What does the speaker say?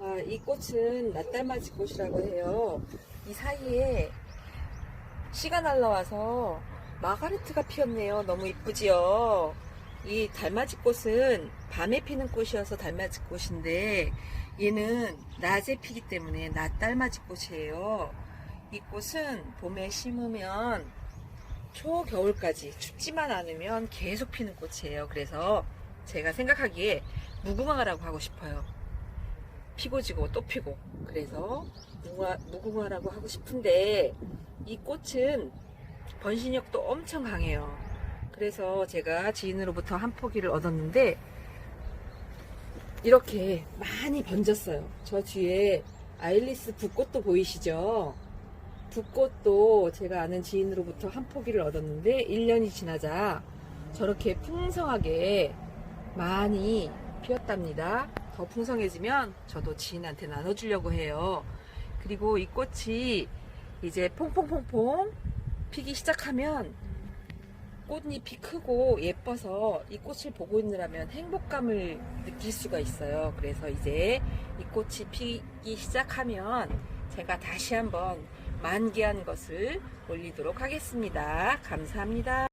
아, 이 꽃은 낫달맞이 꽃이라고 해요. 이 사이에 씨가 날라와서 마가레트가 피었네요. 너무 이쁘지요? 이 달맞이 꽃은 밤에 피는 꽃이어서 달맞이 꽃인데 얘는 낮에 피기 때문에 낫달맞이 꽃이에요. 이 꽃은 봄에 심으면 초겨울까지 춥지만 않으면 계속 피는 꽃이에요. 그래서 제가 생각하기에 무궁화라고 하고 싶어요. 피고 지고 또 피고. 그래서 무궁화, 무궁화라고 하고 싶은데 이 꽃은 번식력도 엄청 강해요. 그래서 제가 지인으로부터 한 포기를 얻었는데 이렇게 많이 번졌어요. 저 뒤에 아일리스 붓꽃도 보이시죠? 붓꽃도 제가 아는 지인으로부터 한 포기를 얻었는데 1년이 지나자 저렇게 풍성하게 많이 피었답니다. 더 풍성해지면 저도 지인한테 나눠주려고 해요. 그리고 이 꽃이 이제 퐁퐁퐁퐁 피기 시작하면 꽃잎이 크고 예뻐서 이 꽃을 보고 있느라면 행복감을 느낄 수가 있어요. 그래서 이제 이 꽃이 피기 시작하면 제가 다시 한번 만개한 것을 올리도록 하겠습니다. 감사합니다.